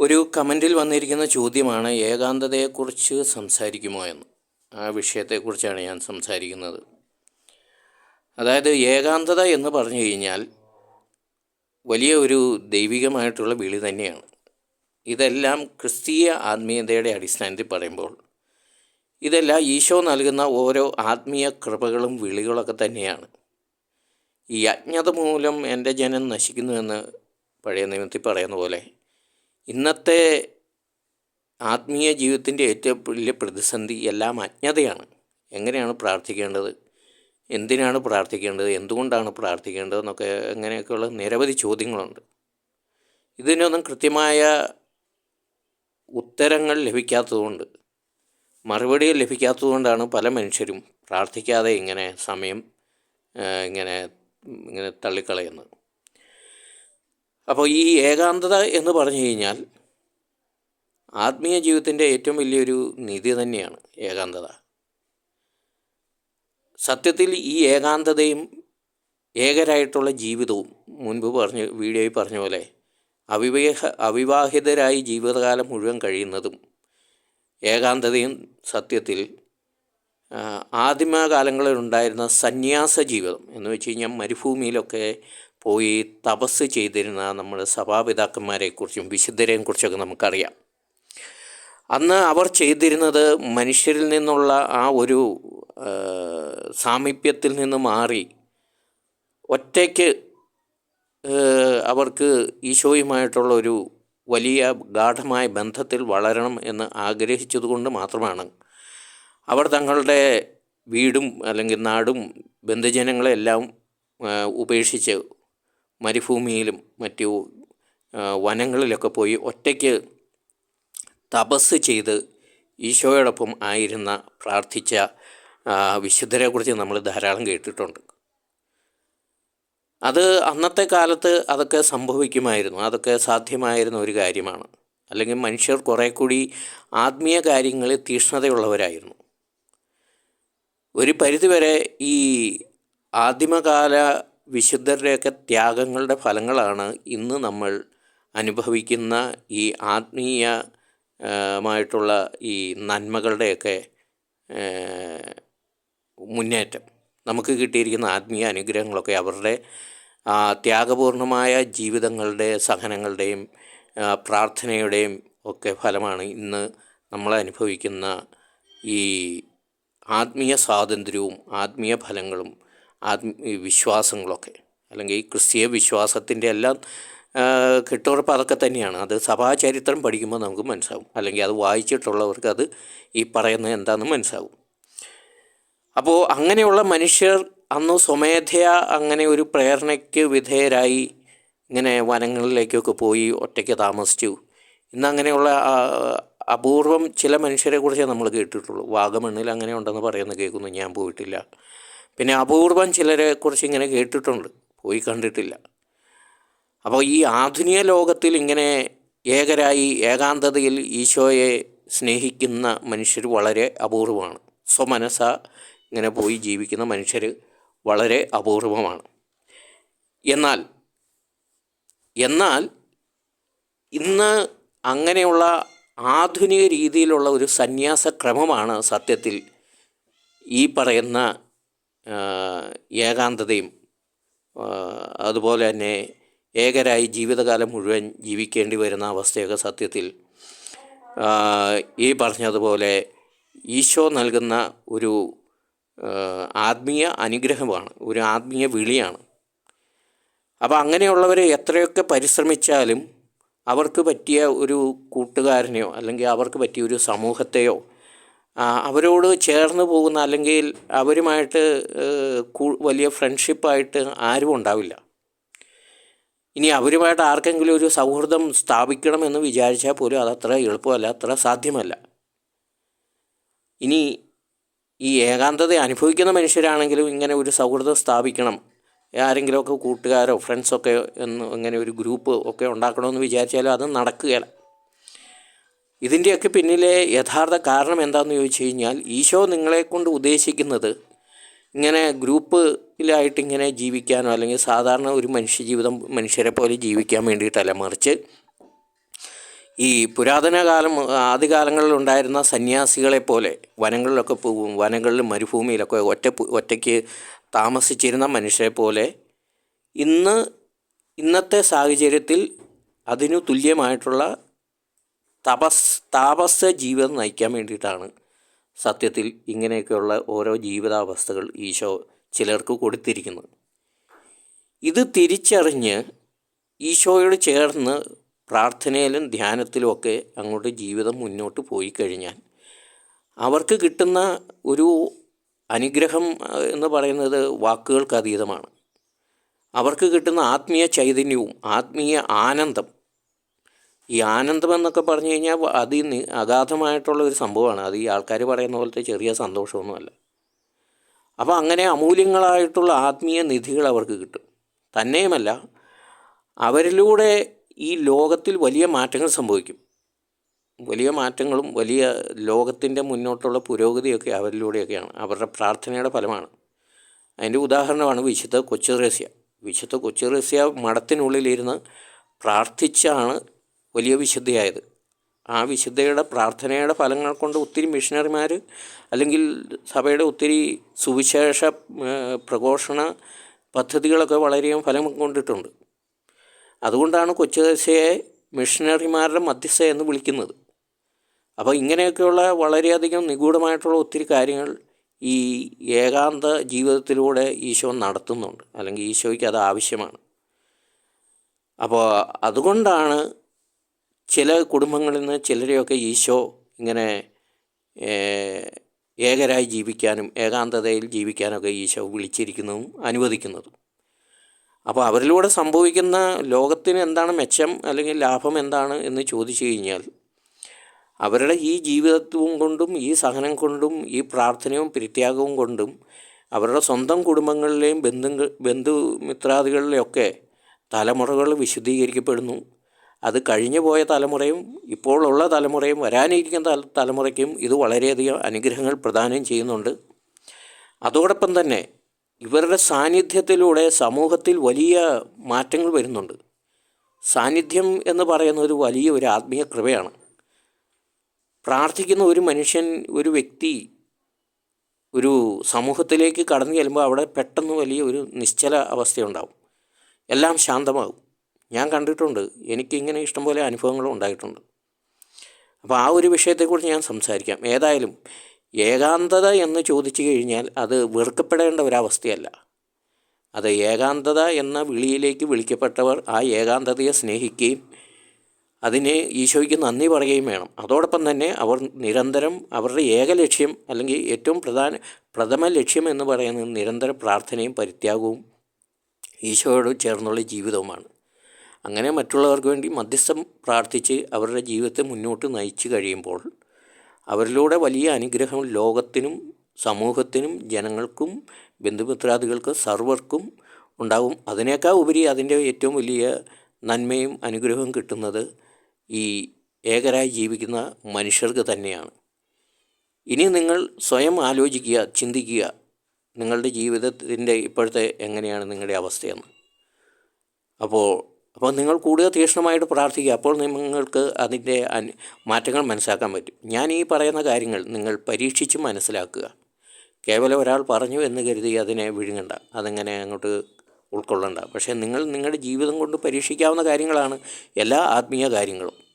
ഒരു കമന്റിൽ വന്നിരിക്കുന്ന ചോദ്യമാണ് ഏകാന്തതയെക്കുറിച്ച് സംസാരിക്കുമോ എന്ന്. ആ വിഷയത്തെക്കുറിച്ചാണ് ഞാൻ സംസാരിക്കുന്നത്. അതായത് ഏകാന്തത എന്ന് പറഞ്ഞു കഴിഞ്ഞാൽ വലിയ ഒരു ദൈവികമായിട്ടുള്ള വിളി തന്നെയാണ്. ഇതെല്ലാം ക്രിസ്തീയ ആത്മീയതയുടെ അടിസ്ഥാനത്തിൽ പറയുമ്പോൾ ഇതെല്ലാം ഈശോ നൽകുന്ന ഓരോ ആത്മീയ കൃപകളും വിളികളൊക്കെ തന്നെയാണ്. ഈ അജ്ഞത മൂലം എന്റെ ജനം നശിക്കുന്നുവെന്ന് പഴയ നിയമത്തിൽ പറയുന്ന പോലെ ഇന്നത്തെ ആത്മീയ ജീവിതത്തിന്റെ ഏറ്റവും വലിയ പ്രതിസന്ധി എല്ലാം അജ്ഞതയാണ്. എങ്ങനെയാണ് പ്രാർത്ഥിക്കേണ്ടത്? എന്തിനാണ് പ്രാർത്ഥിക്കേണ്ടത്? എന്തുകൊണ്ടാണ് പ്രാർത്ഥിക്കേണ്ടത്? എന്നൊക്കെ അങ്ങനെയൊക്കെയുള്ള നിരവധി ചോദ്യങ്ങളുണ്ട്. ഇതിനൊന്നും കൃത്യമായ ഉത്തരങ്ങൾ ലഭിക്കാത്തതുകൊണ്ട് മറുപടി ലഭിക്കാത്തതുകൊണ്ടാണ് പല മനുഷ്യരും പ്രാർത്ഥിക്കാതെ ഇങ്ങനെ സമയം ഇങ്ങനെ ഇങ്ങനെ തള്ളിക്കളയുന്നത്. അപ്പോൾ ഈ ഏകാന്തത എന്ന് പറഞ്ഞു കഴിഞ്ഞാൽ ആത്മീയ ജീവിതത്തിന്റെ ഏറ്റവും വലിയൊരു നിധി തന്നെയാണ് ഏകാന്തത. സത്യത്തിൽ ഈ ഏകാന്തതയും ഏകരായിട്ടുള്ള ജീവിതവും മുൻപ് പറഞ്ഞ വീഡിയോയിൽ പറഞ്ഞ പോലെ അവിവേഹ അവിവാഹിതരായി ജീവിതകാലം മുഴുവൻ കഴിയുന്നതും ഏകാന്തതയും സത്യത്തിൽ ആദിമകാലങ്ങളിൽ ഉണ്ടായിരുന്ന സന്യാസ ജീവിതം എന്ന് വെച്ച് കഴിഞ്ഞാൽ മരുഭൂമിയിലൊക്കെ പോയി തപസ് ചെയ്തിരുന്ന നമ്മുടെ സഭാപിതാക്കന്മാരെക്കുറിച്ചും വിശുദ്ധരെയും കുറിച്ചൊക്കെ നമുക്കറിയാം. അന്ന് അവർ ചെയ്തിരുന്നത് മനുഷ്യരിൽ നിന്നുള്ള ആ ഒരു സാമീപ്യത്തിൽ നിന്ന് മാറി ഒറ്റയ്ക്ക് അവർക്ക് ഈശോയുമായിട്ടുള്ള ഒരു വലിയ ഗാഠമായ ബന്ധത്തിൽ വളരണം എന്ന് ആഗ്രഹിച്ചതുകൊണ്ട് മാത്രമാണ് അവർ തങ്ങളുടെ വീടും അല്ലെങ്കിൽ നാടും ബന്ധുജനങ്ങളെല്ലാം ഉപേക്ഷിച്ച് മരുഭൂമിയിലും മറ്റു വനങ്ങളിലൊക്കെ പോയി ഒറ്റയ്ക്ക് തപസ് ചെയ്ത് ഈശോയോടൊപ്പം ആയിരുന്ന പ്രാർത്ഥിച്ച വിശുദ്ധരെക്കുറിച്ച് നമ്മൾ ധാരാളം കേട്ടിട്ടുണ്ട്. അത് അന്നത്തെ കാലത്ത് അതൊക്കെ സംഭവിക്കുമായിരുന്നു. അതൊക്കെ സാധ്യമായിരുന്ന ഒരു കാര്യമാണ്. അല്ലെങ്കിൽ മനുഷ്യർ കുറേ കൂടി ആത്മീയ കാര്യങ്ങളിൽ തീക്ഷ്ണതയുള്ളവരായിരുന്നു ഒരു പരിധിവരെ ഈ ആദിമകാല വിശുദ്ധരുടെയൊക്കെ ത്യാഗങ്ങളുടെ ഫലങ്ങളാണ് ഇന്ന് നമ്മൾ അനുഭവിക്കുന്ന ഈ ആത്മീയ മായിട്ടുള്ള ഈ നന്മകളുടെയൊക്കെ മുന്നേറ്റം. നമുക്ക് കിട്ടിയിരിക്കുന്ന ആത്മീയ അനുഗ്രഹങ്ങളൊക്കെ അവരുടെ ത്യാഗപൂർണമായ ജീവിതങ്ങളുടെ സഹനങ്ങളുടെയും പ്രാർത്ഥനയുടെയും ഒക്കെ ഫലമാണ് ഇന്ന് നമ്മൾ അനുഭവിക്കുന്ന ഈ ആത്മീയ സ്വാതന്ത്ര്യവും ആത്മീയ ഫലങ്ങളും ആത്മീയ വിശ്വാസങ്ങളൊക്കെ അല്ലെങ്കിൽ ഈ ക്രിസ്തീയ വിശ്വാസത്തിന്റെ എല്ലാം കിട്ടുറപ്പ് അതൊക്കെ തന്നെയാണ്. അത് സഭാചരിത്രം പഠിക്കുമ്പോൾ നമുക്ക് മനസ്സിലാവും. അല്ലെങ്കിൽ അത് വായിച്ചിട്ടുള്ളവർക്ക് അത് ഈ പറയുന്നത് എന്താണെന്ന് മനസ്സിലാവും. അപ്പോൾ അങ്ങനെയുള്ള മനുഷ്യർ അന്ന് സ്വമേധയാ അങ്ങനെ ഒരു പ്രേരണയ്ക്ക് വിധേയരായി ഇങ്ങനെ വനങ്ങളിലേക്കൊക്കെ പോയി ഒറ്റയ്ക്ക് താമസിച്ചു. ഇന്ന് അങ്ങനെയുള്ള ആ, അപൂർവം ചില മനുഷ്യരെ കുറിച്ചേ നമ്മൾ കേട്ടിട്ടുള്ളൂ. വാഗമണ്ണിൽ അങ്ങനെ ഉണ്ടെന്ന് പറയുന്നത് കേൾക്കുന്നു. ഞാൻ പോയിട്ടില്ല. പിന്നെ അപൂർവം ചിലരെ കുറിച്ച് ഇങ്ങനെ കേട്ടിട്ടുണ്ട്. പോയി കണ്ടിട്ടില്ല. അപ്പോൾ ഈ ആധുനിക ലോകത്തിൽ ഇങ്ങനെ ഏകരായി ഏകാന്തതയിൽ ഈശോയെ സ്നേഹിക്കുന്ന മനുഷ്യർ വളരെ അപൂർവമാണ്. സ്വമനസ ഇങ്ങനെ പോയി ജീവിക്കുന്ന മനുഷ്യർ വളരെ അപൂർവമാണ്. എന്നാൽ എന്നാൽ ഇന്ന് അങ്ങനെയുള്ള ആധുനിക രീതിയിലുള്ള ഒരു സന്യാസ ക്രമമാണ് സത്യത്തിൽ ഈ പറയുന്ന ഏകാന്തതയും അതുപോലെ തന്നെ ഏകരായി ജീവിതകാലം മുഴുവൻ ജീവിക്കേണ്ടി വരുന്ന അവസ്ഥയൊക്കെ സത്യത്തിൽ ഈ പറഞ്ഞതുപോലെ ഈശോ നൽകുന്ന ഒരു ആത്മീയ അനുഗ്രഹമാണ് ഒരു ആത്മീയ വിളിയാണ്. അപ്പോൾ അങ്ങനെയുള്ളവരെ എത്രയൊക്കെ പരിശ്രമിച്ചാലും അവർക്ക് പറ്റിയ ഒരു കൂട്ടുകാരനെയോ അല്ലെങ്കിൽ അവർക്ക് പറ്റിയ ഒരു സമൂഹത്തെയോ അവരോട് ചേർന്ന് പോകുന്ന അല്ലെങ്കിൽ അവരുമായിട്ട് വലിയ ഫ്രണ്ട്ഷിപ്പായിട്ട് ആരും ഉണ്ടാവില്ല. ഇനി അവരുമായിട്ട് ആർക്കെങ്കിലും ഒരു സൗഹൃദം സ്ഥാപിക്കണമെന്ന് വിചാരിച്ചാൽ പോലും അതത്ര എളുപ്പമല്ല അത്ര സാധ്യമല്ല. ഇനി ഈ ഏകാന്തത അനുഭവിക്കുന്ന മനുഷ്യരാണെങ്കിലും ഇങ്ങനെ ഒരു സൗഹൃദം സ്ഥാപിക്കണം ആരെങ്കിലുമൊക്കെ കൂട്ടുകാരോ ഫ്രണ്ട്സൊക്കെ എന്ന് ഇങ്ങനെ ഒരു ഗ്രൂപ്പ് ഒക്കെ ഉണ്ടാക്കണമെന്ന് വിചാരിച്ചാലും അത് നടക്കുകയില്ല. ഇതിന്റെയൊക്കെ പിന്നിലെ യഥാർത്ഥ കാരണം എന്താണെന്ന് ചോദിച്ചു കഴിഞ്ഞാൽ ഈശോ നിങ്ങളെക്കൊണ്ട് ഉദ്ദേശിക്കുന്നത് ഇങ്ങനെ ഗ്രൂപ്പിലായിട്ട് ഇങ്ങനെ ജീവിക്കാനോ അല്ലെങ്കിൽ സാധാരണ ഒരു മനുഷ്യജീവിതം മനുഷ്യരെ പോലെ ജീവിക്കാൻ വേണ്ടിയിട്ടല്ല. മറിച്ച് ഈ പുരാതന കാലം ആദ്യകാലങ്ങളിൽ ഉണ്ടായിരുന്ന സന്യാസികളെ പോലെ വനങ്ങളിലൊക്കെ പോകും വനങ്ങളിലും മരുഭൂമിയിലൊക്കെ ഒറ്റ ഒറ്റയ്ക്ക് താമസിച്ചിരുന്ന മനുഷ്യരെ പോലെ ഇന്ന് ഇന്നത്തെ സാഹചര്യത്തിൽ അതിനു തുല്യമായിട്ടുള്ള തപസ് താപസ ജീവിതം നയിക്കാൻ വേണ്ടിയിട്ടാണ് സത്യത്തിൽ ഇങ്ങനെയൊക്കെയുള്ള ഓരോ ജീവിതാവസ്ഥകൾ ഈശോ ചിലർക്ക് കൊടുത്തിരിക്കുന്നത്. ഇത് തിരിച്ചറിഞ്ഞ് ഈശോയോട് ചേർന്ന് പ്രാർത്ഥനയിലും ധ്യാനത്തിലും ഒക്കെ അങ്ങോട്ട് ജീവിതം മുന്നോട്ട് പോയി കഴിഞ്ഞാൽ അവർക്ക് കിട്ടുന്ന ഒരു അനുഗ്രഹം എന്ന് പറയുന്നത് വാക്കുകൾക്ക് അതീതമാണ്. അവർക്ക് കിട്ടുന്ന ആത്മീയ ചൈതന്യവും ആത്മീയ ആനന്ദം. ഈ ആനന്ദം എന്നൊക്കെ പറഞ്ഞു കഴിഞ്ഞാൽ അതി അഗാധമായിട്ടുള്ള ഒരു സംഭവമാണ്. അത് ഈ ആൾക്കാർ പറയുന്ന പോലത്തെ ചെറിയ സന്തോഷമൊന്നുമല്ല. അപ്പോൾ അങ്ങനെ അമൂല്യങ്ങളായിട്ടുള്ള ആത്മീയ നിധികൾ അവർക്ക് കിട്ടും. തന്നെയുമല്ല അവരിലൂടെ ഈ ലോകത്തിൽ വലിയ മാറ്റങ്ങൾ സംഭവിക്കും. വലിയ മാറ്റങ്ങളും വലിയ ലോകത്തിന്റെ മുന്നോട്ടുള്ള പുരോഗതിയൊക്കെ അവരിലൂടെയൊക്കെയാണ്. അവരുടെ പ്രാർത്ഥനയുടെ ഫലമാണ്. അതിന്റെ ഉദാഹരണമാണ് വിശുദ്ധ കൊച്ചുറേസ്യ വിശുദ്ധ കൊച്ചുറേസ്യ മഠത്തിനുള്ളിലിരുന്ന് പ്രാർത്ഥിച്ചാണ് വലിയ വിശുദ്ധയായത്. ആ വിശുദ്ധയുടെ പ്രാർത്ഥനയുടെ ഫലങ്ങൾ കൊണ്ട് ഒത്തിരി മിഷണറിമാർ അല്ലെങ്കിൽ സഭയുടെ ഒത്തിരി സുവിശേഷ പ്രഘോഷണ പദ്ധതികളൊക്കെ വളരെയധികം ഫലം കൊണ്ടിട്ടുണ്ട്. അതുകൊണ്ടാണ് കൊച്ചുദേശയെ മിഷണറിമാരുടെ മധ്യസ്ഥ എന്ന് വിളിക്കുന്നത്. അപ്പോൾ ഇങ്ങനെയൊക്കെയുള്ള വളരെയധികം നിഗൂഢമായിട്ടുള്ള ഒത്തിരി കാര്യങ്ങൾ ഈ ഏകാന്ത ജീവിതത്തിലൂടെ ഈശോ നടത്തുന്നുണ്ട്. അല്ലെങ്കിൽ ഈശോയ്ക്ക് അത് ആവശ്യമാണ്. അപ്പോൾ അതുകൊണ്ടാണ് ചില കുടുംബങ്ങളിൽ നിന്ന് ചിലരെയൊക്കെ ഈശോ ഇങ്ങനെ ഏകരായി ജീവിക്കാനും ഏകാന്തതയിൽ ജീവിക്കാനൊക്കെ ഈശോ വിളിച്ചിരിക്കുന്നതും അനുവദിക്കുന്നതും. അപ്പോൾ അവരിലൂടെ സംഭവിക്കുന്ന ലോകത്തിന് എന്താണ് മെച്ചം അല്ലെങ്കിൽ ലാഭം എന്താണ് എന്ന് ചോദിച്ചു കഴിഞ്ഞാൽ അവരുടെ ഈ ജീവിതത്വം കൊണ്ടും ഈ സഹനം കൊണ്ടും ഈ പ്രാർത്ഥനയും പരിത്യാഗവും കൊണ്ടും അവരുടെ സ്വന്തം കുടുംബങ്ങളിലെയും ബന്ധു ബന്ധുമിത്രാദികളിലെയൊക്കെ തലമുറകൾ വിശുദ്ധീകരിക്കപ്പെടുന്നു. അത് കഴിഞ്ഞു പോയ തലമുറയും ഇപ്പോഴുള്ള തലമുറയും വരാനിരിക്കുന്ന തലമുറയ്ക്കും ഇത് വളരെയധികം അനുഗ്രഹങ്ങൾ പ്രദാനം ചെയ്യുന്നുണ്ട്. അതോടൊപ്പം തന്നെ ഇവരുടെ സാന്നിധ്യത്തിലൂടെ സമൂഹത്തിൽ വലിയ മാറ്റങ്ങൾ വരുന്നുണ്ട്. സാന്നിധ്യം എന്ന് പറയുന്ന ഒരു വലിയ ഒരു ആത്മീയ കൃപയാണ്. പ്രാർത്ഥിക്കുന്ന ഒരു മനുഷ്യൻ ഒരു വ്യക്തി ഒരു സമൂഹത്തിലേക്ക് കടന്നു ചെല്ലുമ്പോൾ അവിടെ പെട്ടെന്ന് വലിയ ഒരു നിശ്ചല അവസ്ഥയുണ്ടാവും. എല്ലാം ശാന്തമാകും. ഞാൻ കണ്ടിട്ടുണ്ട്. എനിക്കിങ്ങനെ ഇഷ്ടംപോലെ അനുഭവങ്ങളും ഉണ്ടായിട്ടുണ്ട്. അപ്പോൾ ആ ഒരു വിഷയത്തെക്കുറിച്ച് ഞാൻ സംസാരിക്കാം. ഏതായാലും ഏകാന്തത എന്ന് ചോദിച്ചു കഴിഞ്ഞാൽ അത് വെറുക്കപ്പെടേണ്ട ഒരവസ്ഥയല്ല. അത് ഏകാന്തത എന്ന വിളിയിലേക്ക് വിളിക്കപ്പെട്ടവർ ആ ഏകാന്തതയെ സ്നേഹിക്കുകയും അതിനെ ഈശോയ്ക്ക് നന്ദി പറയുകയും വേണം. അതോടൊപ്പം തന്നെ അവർ നിരന്തരം അവരുടെ ഏക ലക്ഷ്യം അല്ലെങ്കിൽ ഏറ്റവും പ്രധാന പ്രഥമ ലക്ഷ്യം എന്ന് പറയുന്നത് നിരന്തര പ്രാർത്ഥനയും പരിത്യാഗവും ഈശോയോട് ചേർന്നുള്ള ജീവിതവുമാണ്. അങ്ങനെ മറ്റുള്ളവർക്ക് വേണ്ടി മധ്യസ്ഥം പ്രാർത്ഥിച്ച് അവരുടെ ജീവിതത്തെ മുന്നോട്ട് നയിച്ചു കഴിയുമ്പോൾ അവരിലൂടെ വലിയ അനുഗ്രഹം ലോകത്തിനും സമൂഹത്തിനും ജനങ്ങൾക്കും ബന്ധുമിത്രാദികൾക്ക് സർവർക്കും ഉണ്ടാവും. അതിനേക്കാൾ ഉപരി അതിന്റെ ഏറ്റവും വലിയ നന്മയും അനുഗ്രഹവും കിട്ടുന്നത് ഈ ഏകരായി ജീവിക്കുന്ന മനുഷ്യർക്ക് തന്നെയാണ്. ഇനി നിങ്ങൾ സ്വയം ആലോചിക്കുക ചിന്തിക്കുക നിങ്ങളുടെ ജീവിതത്തിന്റെ ഇപ്പോഴത്തെ എങ്ങനെയാണ് നിങ്ങളുടെ അവസ്ഥയെന്ന്. അപ്പോൾ അപ്പോൾ നിങ്ങൾ കൂടുതൽ തീക്ഷ്ണമായിട്ട് പ്രാർത്ഥിക്കുക. അപ്പോൾ നിങ്ങൾക്ക് അതിന്റെ മാറ്റങ്ങൾ മനസ്സിലാക്കാൻ പറ്റും. ഞാൻ ഈ പറയുന്ന കാര്യങ്ങൾ നിങ്ങൾ പരീക്ഷിച്ച് മനസ്സിലാക്കുക. കേവലം ഒരാൾ പറഞ്ഞു എന്ന് കരുതി അതിനെ വിഴുങ്ങണ്ട. അതങ്ങനെ അങ്ങോട്ട് ഉൾക്കൊള്ളണ്ട. പക്ഷേ നിങ്ങൾ നിങ്ങളുടെ ജീവിതം കൊണ്ട് പരീക്ഷിക്കാവുന്ന കാര്യങ്ങളാണ് എല്ലാ ആത്മീയ കാര്യങ്ങളും.